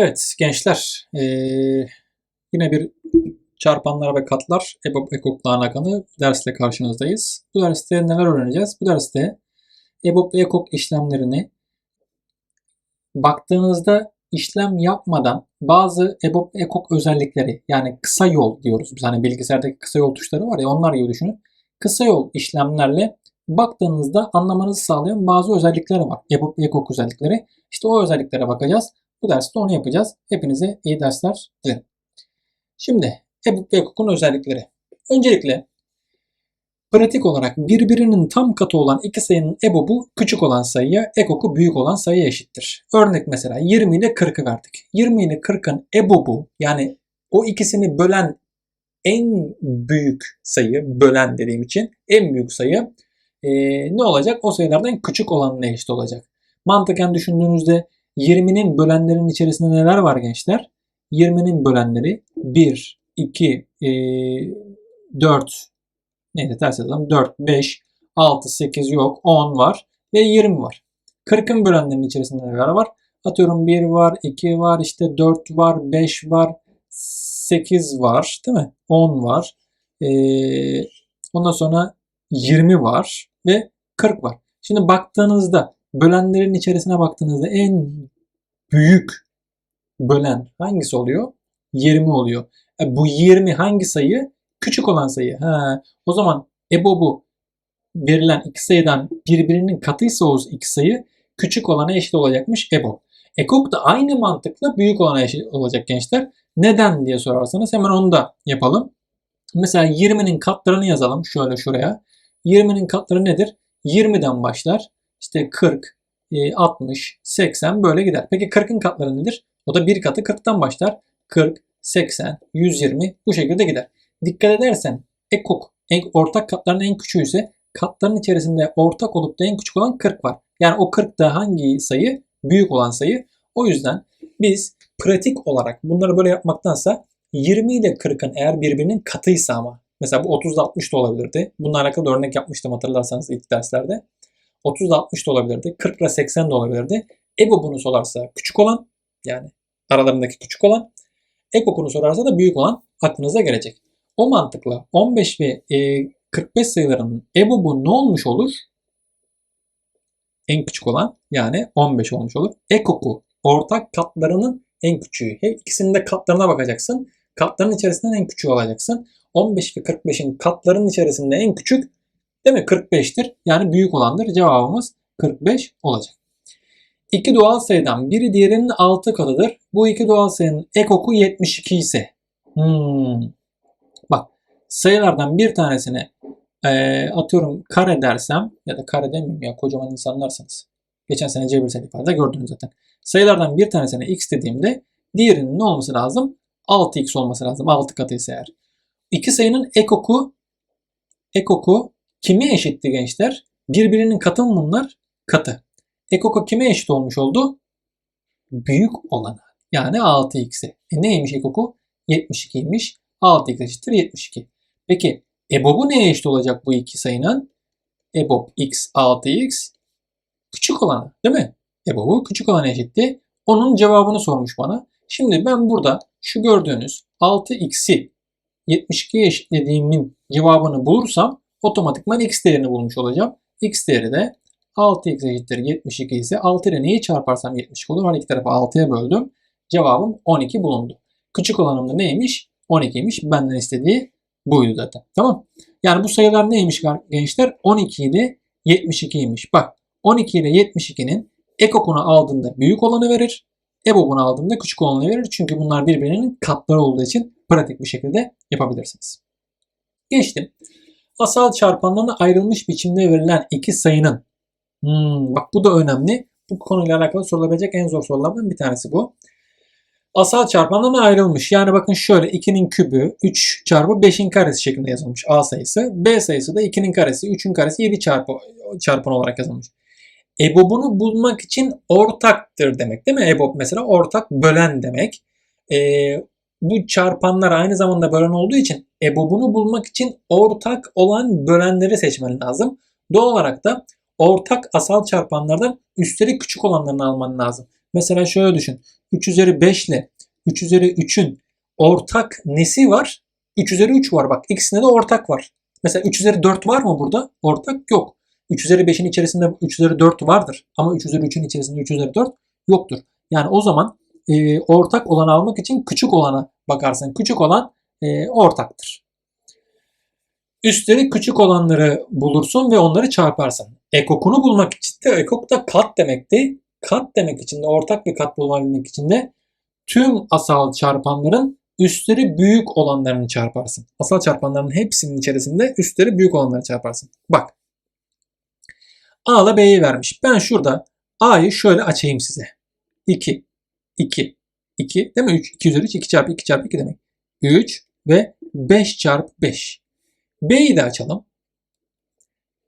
Evet gençler ee, yine bir çarpanlar ve katlar EBOB ekokla alakalı dersle karşınızdayız. Bu derste neler öğreneceğiz? Bu derste EBOB ekok işlemlerini baktığınızda işlem yapmadan bazı EBOB ekok özellikleri yani kısa yol diyoruz. Biz hani bilgisayardaki kısa yol tuşları var ya onlar gibi düşünün. Kısa yol işlemlerle baktığınızda anlamanızı sağlayan bazı özellikler var. EBOB ekok özellikleri. İşte o özelliklere bakacağız. Bu derste onu yapacağız. Hepinize iyi dersler dilerim. Şimdi EBOB ve ekokun özellikleri. Öncelikle pratik olarak birbirinin tam katı olan iki sayının EBOB'u küçük olan sayıya, EKOK'u büyük olan sayıya eşittir. Örnek mesela 20 ile 40'ı verdik. 20 ile 40'ın EBOB'u yani o ikisini bölen en büyük sayı, bölen dediğim için en büyük sayı e, ne olacak? O sayılardan küçük olanına eşit olacak. Mantıken düşündüğünüzde 20'nin bölenlerin içerisinde neler var gençler? 20'nin bölenleri 1, 2, e, 4, neydi ters yazalım 4, 5, 6, 8 yok 10 var ve 20 var. 40'ın bölenlerin içerisinde neler var? Atıyorum 1 var, 2 var, işte 4 var, 5 var, 8 var değil mi? 10 var. Ee, ondan sonra 20 var ve 40 var. Şimdi baktığınızda bölenlerin içerisine baktığınızda en büyük bölen hangisi oluyor? 20 oluyor. E, bu 20 hangi sayı? Küçük olan sayı. Ha, o zaman EBOB'u verilen iki sayıdan birbirinin katıysa o iki sayı küçük olana eşit olacakmış EBOB. EKOK da aynı mantıkla büyük olana eşit olacak gençler. Neden diye sorarsanız hemen onu da yapalım. Mesela 20'nin katlarını yazalım şöyle şuraya. 20'nin katları nedir? 20'den başlar. İşte 40, 60, 80 böyle gider. Peki 40'ın katları nedir? O da bir katı 40'tan başlar. 40, 80, 120 bu şekilde gider. Dikkat edersen ekok en, ortak katların en küçüğü ise katların içerisinde ortak olup da en küçük olan 40 var. Yani o 40 da hangi sayı? Büyük olan sayı. O yüzden biz pratik olarak bunları böyle yapmaktansa 20 ile 40'ın eğer birbirinin katıysa ama mesela bu 30 ile 60 da olabilirdi. Bununla alakalı örnek yapmıştım hatırlarsanız ilk derslerde. 30 ile 60 da olabilirdi. 40 ile 80 de olabilirdi. EBO bunu sorarsa küçük olan yani aralarındaki küçük olan EKO konu sorarsa da büyük olan aklınıza gelecek. O mantıkla 15 ve e, 45 sayılarının EBOB'u ne olmuş olur? En küçük olan yani 15 olmuş olur. EKOK'u ortak katlarının en küçüğü. Her ikisinin de katlarına bakacaksın. Katların içerisinden en küçüğü alacaksın. 15 ve 45'in katların içerisinde en küçük değil mi? 45'tir. Yani büyük olandır. Cevabımız 45 olacak. İki doğal sayıdan biri diğerinin 6 katıdır. Bu iki doğal sayının ekoku 72 ise. Hmm. Bak sayılardan bir tanesini e, atıyorum kare dersem ya da kare demeyeyim ya kocaman insanlarsınız. Geçen sene cebirsel ifade gördünüz zaten. Sayılardan bir tanesine x dediğimde diğerinin ne olması lazım? 6x olması lazım. 6 katı ise eğer. İki sayının ekoku ekoku kime eşitti gençler? Birbirinin katı mı bunlar? Katı. Ekoku kime eşit olmuş oldu? Büyük olana. Yani 6x'e. E neymiş ekoku? 72'ymiş. 6x eşittir 72. Peki EBOB'u neye eşit olacak bu iki sayının? EBOB x 6x küçük olana değil mi? EBOB'u küçük olana eşitti. Onun cevabını sormuş bana. Şimdi ben burada şu gördüğünüz 6x'i 72'ye eşitlediğimin cevabını bulursam otomatikman x değerini bulmuş olacağım. x değeri de 6x eşittir 72 ise 6 ile neyi çarparsam 72 olur. Her iki tarafı 6'ya böldüm. Cevabım 12 bulundu. Küçük olanım da neymiş? 12'ymiş. Benden istediği buydu zaten. Tamam. Yani bu sayılar neymiş gençler? 12 ile 72'ymiş. Bak 12 ile 72'nin ekokunu aldığında büyük olanı verir. EBOB'unu aldığında küçük olanı verir. Çünkü bunlar birbirinin katları olduğu için pratik bir şekilde yapabilirsiniz. Geçtim. Asal çarpanlarına ayrılmış biçimde verilen iki sayının hmm, bak bu da önemli. Bu konuyla alakalı sorulabilecek en zor sorulardan bir tanesi bu. Asal çarpanlarına ayrılmış. Yani bakın şöyle 2'nin kübü 3 çarpı 5'in karesi şeklinde yazılmış A sayısı. B sayısı da 2'nin karesi 3'ün karesi 7 çarpı çarpan olarak yazılmış. EBOB'unu bulmak için ortaktır demek değil mi? EBOB mesela ortak bölen demek. Ee, bu çarpanlar aynı zamanda bölen olduğu için EBOB'unu bulmak için ortak olan bölenleri seçmen lazım. Doğal olarak da ortak asal çarpanlardan üstleri küçük olanlarını alman lazım. Mesela şöyle düşün. 3 üzeri 5 ile 3 üzeri 3'ün ortak nesi var? 3 üzeri 3 var bak. İkisinde de ortak var. Mesela 3 üzeri 4 var mı burada? Ortak yok. 3 üzeri 5'in içerisinde 3 üzeri 4 vardır. Ama 3 üzeri 3'ün içerisinde 3 üzeri 4 yoktur. Yani o zaman e, ortak olanı almak için küçük olana bakarsın. Küçük olan e, ortaktır. Üstleri küçük olanları bulursun ve onları çarparsın. Ekokunu bulmak için de ekok da kat demekti. Kat demek için de ortak bir kat bulabilmek için de tüm asal çarpanların üstleri büyük olanlarını çarparsın. Asal çarpanların hepsinin içerisinde üstleri büyük olanları çarparsın. Bak. A ile B'yi vermiş. Ben şurada A'yı şöyle açayım size. 2, 2, 2 değil mi? 3, 2 üzeri 3, 2 çarpı 2 çarpı 2 demek. 3 ve 5 çarpı 5. B'yi de açalım.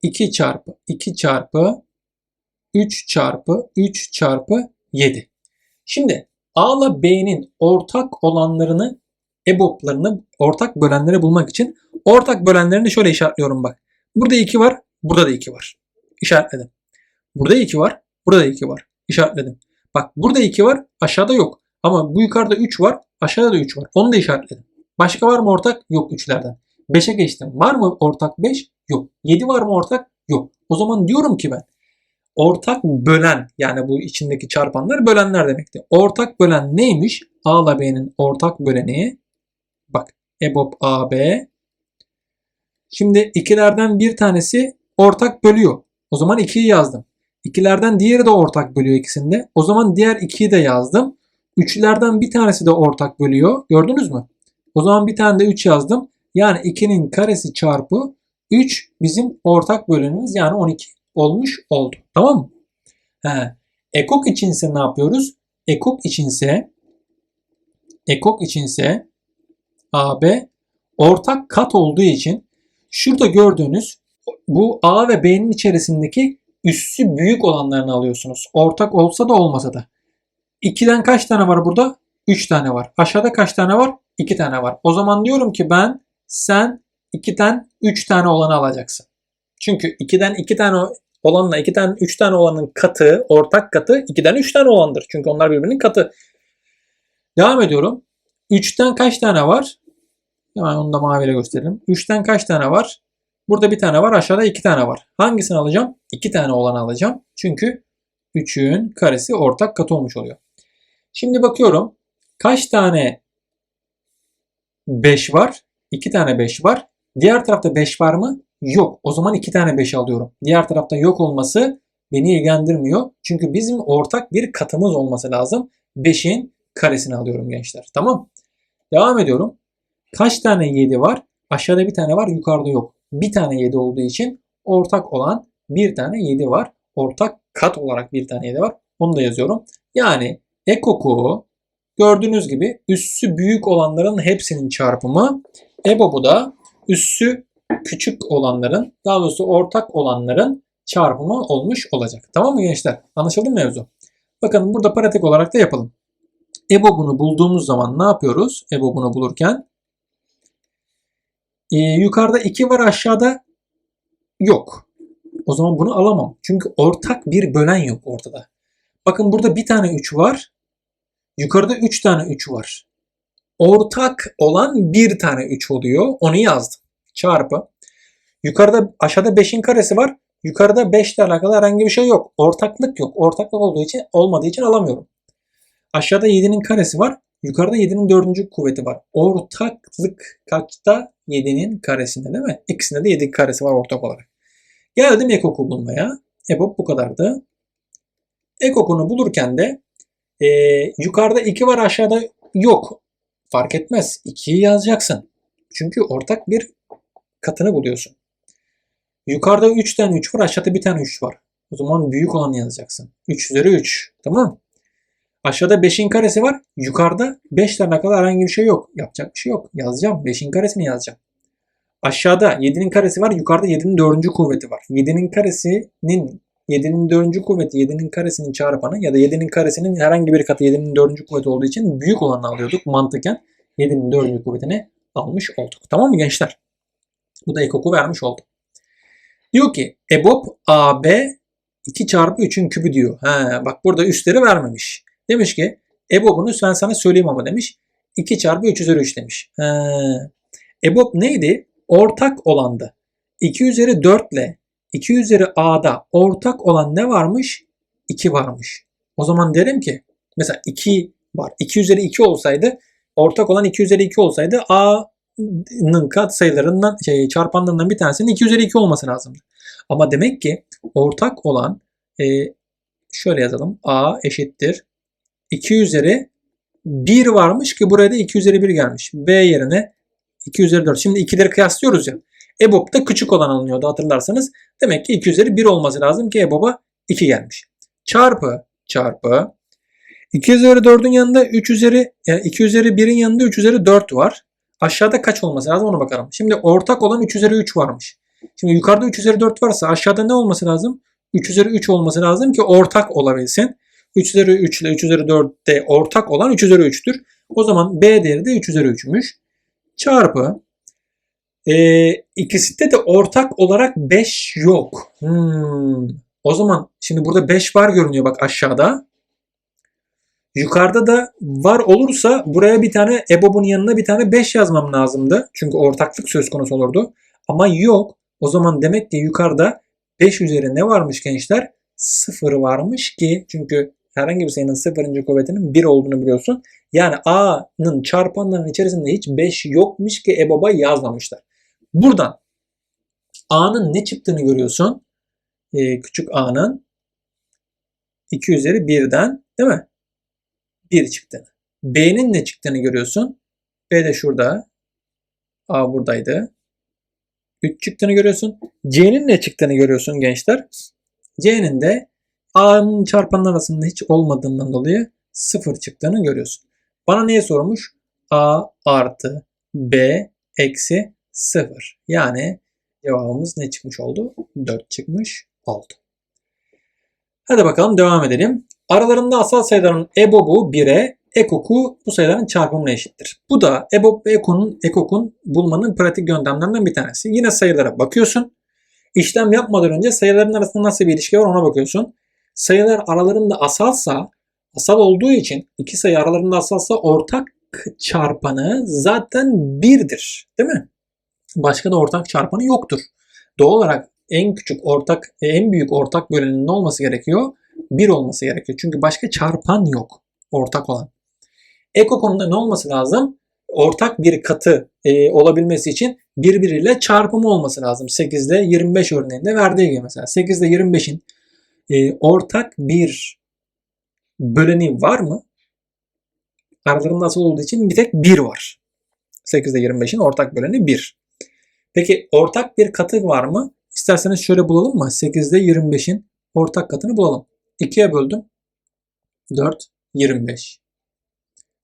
2 çarpı 2 çarpı 3 çarpı 3 çarpı 7. Şimdi A ile B'nin ortak olanlarını EBOB'larını ortak bölenleri bulmak için ortak bölenlerini şöyle işaretliyorum bak. Burada 2 var, burada da 2 var. İşaretledim. Burada 2 var, burada 2 var. İşaretledim. Bak burada 2 var, aşağıda yok. Ama bu yukarıda 3 var, aşağıda da 3 var. Onu da işaretledim. Başka var mı ortak? Yok 3'lerden. 5'e geçtim. Var mı ortak 5? Yok. 7 var mı ortak? Yok. O zaman diyorum ki ben ortak bölen yani bu içindeki çarpanlar bölenler demekti. Ortak bölen neymiş? A ile B'nin ortak böleni bak EBOB AB Şimdi ikilerden bir tanesi ortak bölüyor. O zaman 2'yi yazdım. İkilerden diğeri de ortak bölüyor ikisinde. O zaman diğer 2'yi de yazdım. Üçlerden bir tanesi de ortak bölüyor. Gördünüz mü? O zaman bir tane de 3 yazdım. Yani 2'nin karesi çarpı 3 bizim ortak bölümümüz yani 12 olmuş oldu. Tamam mı? He. Ekok içinse ne yapıyoruz? Ekok içinse ekok içinse AB ortak kat olduğu için şurada gördüğünüz bu A ve B'nin içerisindeki üssü büyük olanlarını alıyorsunuz. Ortak olsa da olmasa da. 2'den kaç tane var burada? 3 tane var. Aşağıda kaç tane var? 2 tane var. O zaman diyorum ki ben sen 2'den 3 tane olanı alacaksın. Çünkü 2'den 2 tane olanla 2'den 3 tane olanın katı, ortak katı 2'den 3 tane olandır. Çünkü onlar birbirinin katı. Devam ediyorum. 3'ten kaç tane var? Hemen onu da maviyle gösterelim. 3'ten kaç tane var? Burada bir tane var, aşağıda 2 tane var. Hangisini alacağım? 2 tane olanı alacağım. Çünkü 3'ün karesi ortak katı olmuş oluyor. Şimdi bakıyorum. Kaç tane 5 var? 2 tane 5 var. Diğer tarafta 5 var mı? Yok. O zaman 2 tane 5 alıyorum. Diğer tarafta yok olması beni ilgilendirmiyor. Çünkü bizim ortak bir katımız olması lazım. 5'in karesini alıyorum gençler. Tamam. Devam ediyorum. Kaç tane 7 var? Aşağıda bir tane var, yukarıda yok. Bir tane 7 olduğu için ortak olan bir tane 7 var. Ortak kat olarak bir tane 7 var. Onu da yazıyorum. Yani ekoku gördüğünüz gibi üssü büyük olanların hepsinin çarpımı. EBOB'u da üssü küçük olanların daha doğrusu ortak olanların çarpımı olmuş olacak. Tamam mı gençler? Anlaşıldı mı mevzu? Bakın burada pratik olarak da yapalım. EBOB'unu bulduğumuz zaman ne yapıyoruz? EBOB'unu bulurken ee, yukarıda 2 var aşağıda yok. O zaman bunu alamam. Çünkü ortak bir bölen yok ortada. Bakın burada bir tane 3 var. Yukarıda 3 tane 3 var. Ortak olan bir tane 3 oluyor. Onu yazdım. Çarpı. Yukarıda aşağıda 5'in karesi var. Yukarıda 5 ile alakalı herhangi bir şey yok. Ortaklık yok. Ortaklık olduğu için olmadığı için alamıyorum. Aşağıda 7'nin karesi var. Yukarıda 7'nin dördüncü kuvveti var. Ortaklık kaçta? 7'nin karesinde değil mi? İkisinde de 7 karesi var ortak olarak. Geldim ekoku bulmaya. EBOB bu kadardı. Ekokunu bulurken de e, yukarıda 2 var aşağıda yok. Fark etmez. 2'yi yazacaksın. Çünkü ortak bir katını buluyorsun. Yukarıda 3 tane 3 var aşağıda bir tane 3 var. O zaman büyük olanı yazacaksın. 3 üzeri 3. Tamam Aşağıda 5'in karesi var. Yukarıda 5 tane kadar herhangi bir şey yok. Yapacak bir şey yok. Yazacağım. 5'in karesini yazacağım. Aşağıda 7'nin karesi var. Yukarıda 7'nin 4. kuvveti var. 7'nin karesinin 7'nin 4. kuvveti 7'nin karesinin çarpanı ya da 7'nin karesinin herhangi bir katı 7'nin 4. kuvveti olduğu için büyük olanı alıyorduk mantıken. 7'nin 4. kuvvetini almış olduk. Tamam mı gençler? Bu da ekoku vermiş oldu. Diyor ki EBOB AB 2 çarpı 3'ün kübü diyor. Ha, bak burada üstleri vermemiş. Demiş ki EBOB'unu ben sana söyleyeyim ama demiş. 2 çarpı 3 üzeri 3 demiş. He. EBOB neydi? Ortak olandı. 2 üzeri 4 ile 2 üzeri A'da ortak olan ne varmış? 2 varmış. O zaman derim ki mesela 2 var. 2 üzeri 2 olsaydı ortak olan 2 üzeri 2 olsaydı A'nın kat sayılarından şey, çarpanlarından bir tanesinin 2 üzeri 2 olması lazımdı. Ama demek ki ortak olan e, şöyle yazalım. A eşittir 2 üzeri 1 varmış ki buraya da 2 üzeri 1 gelmiş. B yerine 2 üzeri 4. Şimdi ikileri kıyaslıyoruz ya. EBOB'da küçük olan alınıyordu hatırlarsanız. Demek ki 2 üzeri 1 olması lazım ki EBOB'a 2 gelmiş. Çarpı çarpı 2 üzeri 4'ün yanında 3 üzeri yani 2 üzeri 1'in yanında 3 üzeri 4 var. Aşağıda kaç olması lazım ona bakalım. Şimdi ortak olan 3 üzeri 3 varmış. Şimdi yukarıda 3 üzeri 4 varsa aşağıda ne olması lazım? 3 üzeri 3 olması lazım ki ortak olabilsin. 3 üzeri 3 ile 3 üzeri 4'te ortak olan 3 üzeri 3'tür. O zaman B değeri de 3 üzeri 3'müş. Çarpı e, ikisinde de ortak olarak 5 yok. Hmm. O zaman şimdi burada 5 var görünüyor bak aşağıda. Yukarıda da var olursa buraya bir tane EBOB'un yanına bir tane 5 yazmam lazımdı. Çünkü ortaklık söz konusu olurdu. Ama yok. O zaman demek ki yukarıda 5 üzeri ne varmış gençler? 0 varmış ki çünkü herhangi bir sayının sıfırıncı kuvvetinin 1 olduğunu biliyorsun. Yani A'nın çarpanlarının içerisinde hiç 5 yokmuş ki EBOB'a yazmamışlar. Buradan A'nın ne çıktığını görüyorsun. Ee, küçük A'nın 2 üzeri 1'den değil mi? 1 çıktığını. B'nin ne çıktığını görüyorsun. B de şurada. A buradaydı. 3 çıktığını görüyorsun. C'nin ne çıktığını görüyorsun gençler. C'nin de A'nın çarpanlar arasında hiç olmadığından dolayı 0 çıktığını görüyorsun. Bana niye sormuş? A artı B eksi 0. Yani cevabımız ne çıkmış oldu? 4 çıkmış oldu. Hadi bakalım devam edelim. Aralarında asal sayıların EBOB'u 1'e, EKOK'u bu sayıların çarpımına eşittir. Bu da EBOB ve EKOK'un EKOK'un bulmanın pratik yöntemlerinden bir tanesi. Yine sayılara bakıyorsun. İşlem yapmadan önce sayıların arasında nasıl bir ilişki var ona bakıyorsun. Sayılar aralarında asalsa, asal olduğu için iki sayı aralarında asalsa ortak çarpanı zaten 1'dir. Değil mi? Başka da ortak çarpanı yoktur. Doğal olarak en küçük ortak, en büyük ortak bölenin olması gerekiyor? 1 olması gerekiyor. Çünkü başka çarpan yok ortak olan. Eko konuda ne olması lazım? Ortak bir katı e, olabilmesi için birbiriyle çarpımı olması lazım. 8 ile 25 örneğinde verdiği gibi mesela. 8 ile 25'in e, ortak bir böleni var mı? Aralarında asıl olduğu için bir tek 1 var. 8 ile 25'in ortak böleni 1. Peki ortak bir katı var mı? İsterseniz şöyle bulalım mı? 8 ile 25'in ortak katını bulalım. 2'ye böldüm. 4, 25.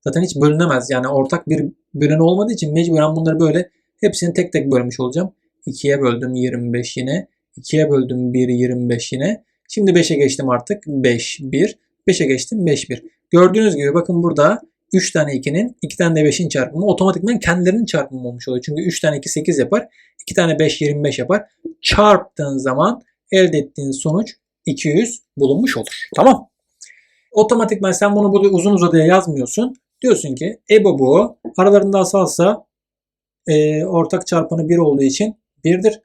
Zaten hiç bölünemez. Yani ortak bir böleni olmadığı için mecburen bunları böyle hepsini tek tek bölmüş olacağım. 2'ye böldüm 25 yine. 2'ye böldüm 1, 25 yine. Şimdi 5'e geçtim artık. 5, 1. 5'e geçtim 5, 1. Gördüğünüz gibi bakın burada 3 tane 2'nin 2 tane de 5'in çarpımı otomatikman kendilerinin çarpımı olmuş oluyor. Çünkü 3 tane 2 8 yapar. 2 tane 5 25 yapar. Çarptığın zaman elde ettiğin sonuç 200 bulunmuş olur. Tamam. Otomatikman sen bunu burada uzun uzadıya yazmıyorsun. Diyorsun ki EBO bu aralarında asalsa e, ortak çarpanı 1 olduğu için 1'dir.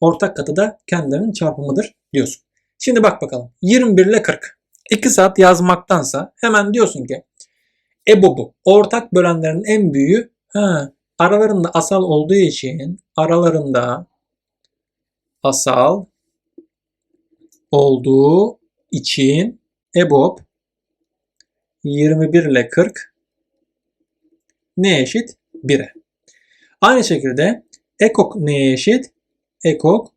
Ortak katı da kendilerinin çarpımıdır diyorsun. Şimdi bak bakalım. 21 ile 40. 2 saat yazmaktansa hemen diyorsun ki EBO bu. Ortak bölenlerin en büyüğü ha, aralarında asal olduğu için aralarında asal olduğu için EBOB 21 ile 40 ne eşit? 1'e. Aynı şekilde EKOK neye eşit? EKOK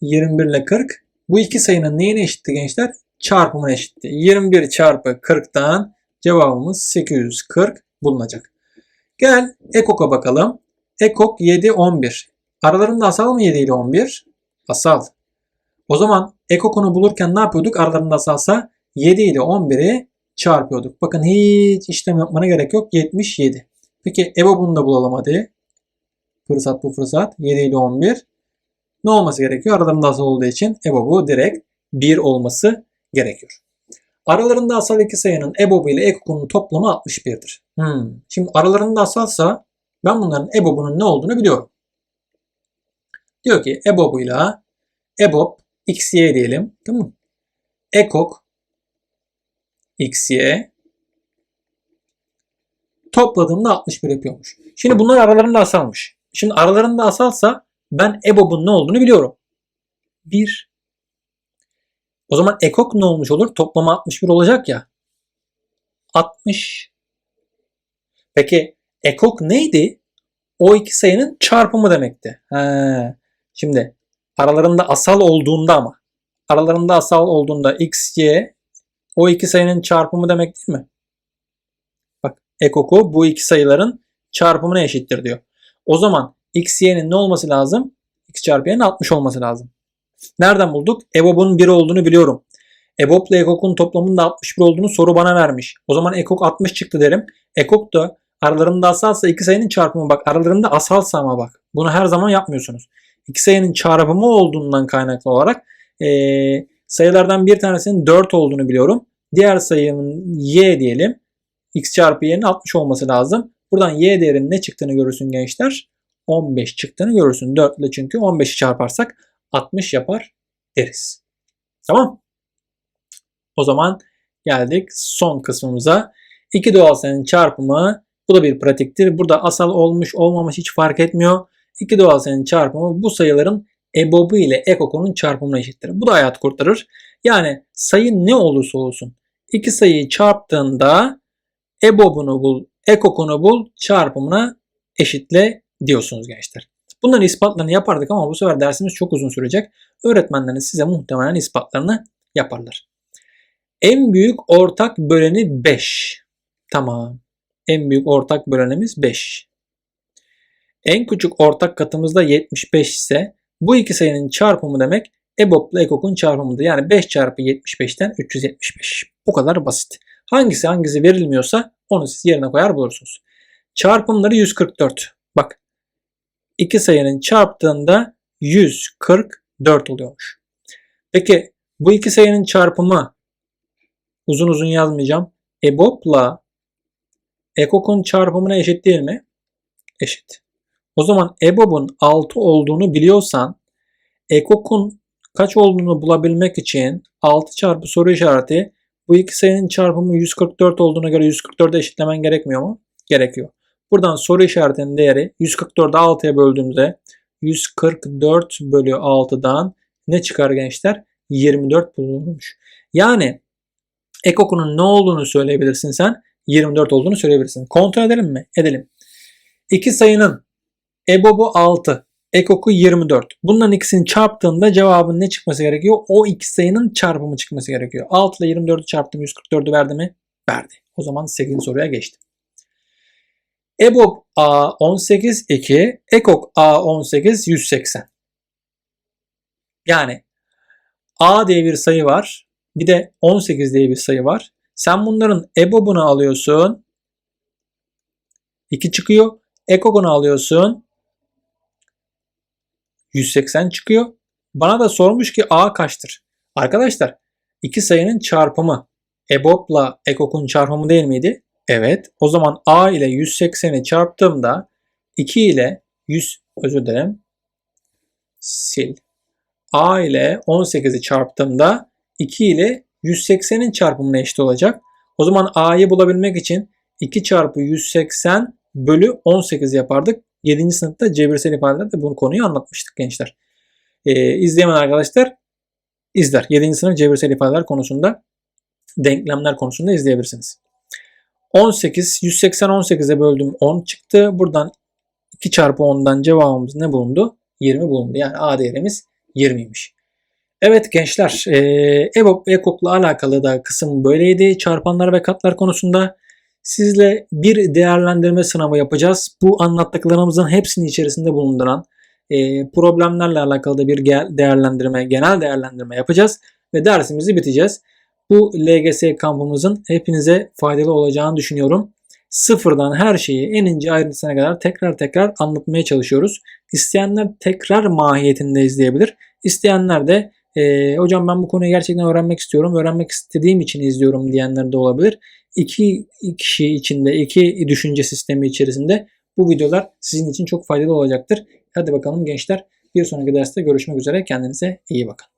21 ile 40. Bu iki sayının neyine eşitti gençler? Çarpımına eşitti. 21 çarpı 40'tan cevabımız 840 bulunacak. Gel EKOK'a bakalım. EKOK 7, 11. Aralarında asal mı 7 ile 11? Asal. O zaman ekokonu bulurken ne yapıyorduk? Aralarında asalsa 7 ile 11'i çarpıyorduk. Bakın hiç işlem yapmana gerek yok. 77. Peki EBOB'unu da bulalım hadi. Fırsat bu fırsat. 7 ile 11. Ne olması gerekiyor? Aralarında asal olduğu için EBOB'u direkt 1 olması gerekiyor. Aralarında asal iki sayının EBOB ile EKOK'unun toplamı 61'dir. Hmm. Şimdi aralarında asalsa ben bunların EBOB'unun ne olduğunu biliyorum. Diyor ki EBOB ile EBOB XY diyelim. Tamam mı? EKOK XY topladığımda 61 yapıyormuş. Şimdi bunlar aralarında asalmış. Şimdi aralarında asalsa ben EBOB'un ne olduğunu biliyorum. 1 o zaman ekok ne olmuş olur? Toplamı 61 olacak ya. 60. Peki ekok neydi? O iki sayının çarpımı demekti. He. Şimdi aralarında asal olduğunda ama aralarında asal olduğunda x, y o iki sayının çarpımı demek değil mi? Bak ekoku bu iki sayıların çarpımına eşittir diyor. O zaman x, y'nin ne olması lazım? x çarpı y'nin 60 olması lazım. Nereden bulduk? EBOB'un 1 olduğunu biliyorum. EBOB ile EKOK'un toplamının da 61 olduğunu soru bana vermiş. O zaman EKOK 60 çıktı derim. EKOK da aralarında asalsa iki sayının çarpımı bak. Aralarında asalsa ama bak. Bunu her zaman yapmıyorsunuz. İki sayının çarpımı olduğundan kaynaklı olarak ee, sayılardan bir tanesinin 4 olduğunu biliyorum. Diğer sayının y diyelim. x çarpı y'nin 60 olması lazım. Buradan y değerinin ne çıktığını görürsün gençler. 15 çıktığını görürsün. 4 ile çünkü 15'i çarparsak 60 yapar deriz. Tamam. O zaman geldik son kısmımıza. İki doğal sayının çarpımı bu da bir pratiktir. Burada asal olmuş olmamış hiç fark etmiyor. İki doğal sayının çarpımı bu sayıların EBOB'u ile EKOK'unun çarpımına eşittir. Bu da hayat kurtarır. Yani sayı ne olursa olsun iki sayıyı çarptığında EBOB'unu bul, EKOK'unu bul, çarpımına eşitle diyorsunuz gençler. Bunların ispatlarını yapardık ama bu sefer dersimiz çok uzun sürecek. Öğretmenleriniz size muhtemelen ispatlarını yaparlar. En büyük ortak böleni 5. Tamam. En büyük ortak bölenimiz 5. En küçük ortak katımız da 75 ise bu iki sayının çarpımı demek EBOB ile EKOK'un çarpımıdır. Yani 5 çarpı 75'ten 375. Bu kadar basit. Hangisi hangisi verilmiyorsa onu siz yerine koyar bulursunuz. Çarpımları 144. İki sayının çarptığında 144 oluyormuş. Peki bu iki sayının çarpımı uzun uzun yazmayacağım. EBOB'la EKOK'un çarpımına eşit değil mi? Eşit. O zaman EBOB'un 6 olduğunu biliyorsan EKOK'un kaç olduğunu bulabilmek için 6 çarpı soru işareti bu iki sayının çarpımı 144 olduğuna göre 144'e eşitlemen gerekmiyor mu? Gerekiyor. Buradan soru işaretinin değeri 144'ü 6'ya böldüğümüzde 144 bölü 6'dan ne çıkar gençler? 24 bulunmuş. Yani ekokunun ne olduğunu söyleyebilirsin sen. 24 olduğunu söyleyebilirsin. Kontrol edelim mi? Edelim. İki sayının EBOB'u 6, ekoku 24. Bunların ikisini çarptığında cevabın ne çıkması gerekiyor? O iki sayının çarpımı çıkması gerekiyor. 6 ile 24'ü çarptım 144'ü verdi mi? Verdi. O zaman 8. soruya geçtim. EBOB A18 2, EKOK A18 180. Yani A diye bir sayı var. Bir de 18 diye bir sayı var. Sen bunların EBOB'unu alıyorsun. 2 çıkıyor. EKOK'unu alıyorsun. 180 çıkıyor. Bana da sormuş ki A kaçtır? Arkadaşlar iki sayının çarpımı EBOB'la EKOK'un çarpımı değil miydi? Evet. O zaman A ile 180'i çarptığımda 2 ile 100 özür dilerim. Sil. A ile 18'i çarptığımda 2 ile 180'in çarpımına eşit olacak. O zaman A'yı bulabilmek için 2 çarpı 180 bölü 18 yapardık. 7. sınıfta cebirsel ifadelerde bu konuyu anlatmıştık gençler. Ee, izleyemeyen arkadaşlar izler. 7. sınıf cebirsel ifadeler konusunda denklemler konusunda izleyebilirsiniz. 18, 180 18'e böldüm 10 çıktı. Buradan 2 çarpı 10'dan cevabımız ne bulundu? 20 bulundu. Yani A değerimiz 20'ymiş. Evet gençler, EBOB ve EKOK'la alakalı da kısım böyleydi. Çarpanlar ve katlar konusunda sizle bir değerlendirme sınavı yapacağız. Bu anlattıklarımızın hepsinin içerisinde bulunduran e, problemlerle alakalı da bir değerlendirme, genel değerlendirme yapacağız ve dersimizi biteceğiz. Bu LGS kampımızın hepinize faydalı olacağını düşünüyorum. Sıfırdan her şeyi en ince ayrıntısına kadar tekrar tekrar anlatmaya çalışıyoruz. İsteyenler tekrar mahiyetinde izleyebilir. İsteyenler de Ee, hocam ben bu konuyu gerçekten öğrenmek istiyorum. Öğrenmek istediğim için izliyorum diyenler de olabilir. İki kişi içinde, iki düşünce sistemi içerisinde bu videolar sizin için çok faydalı olacaktır. Hadi bakalım gençler bir sonraki derste görüşmek üzere. Kendinize iyi bakın.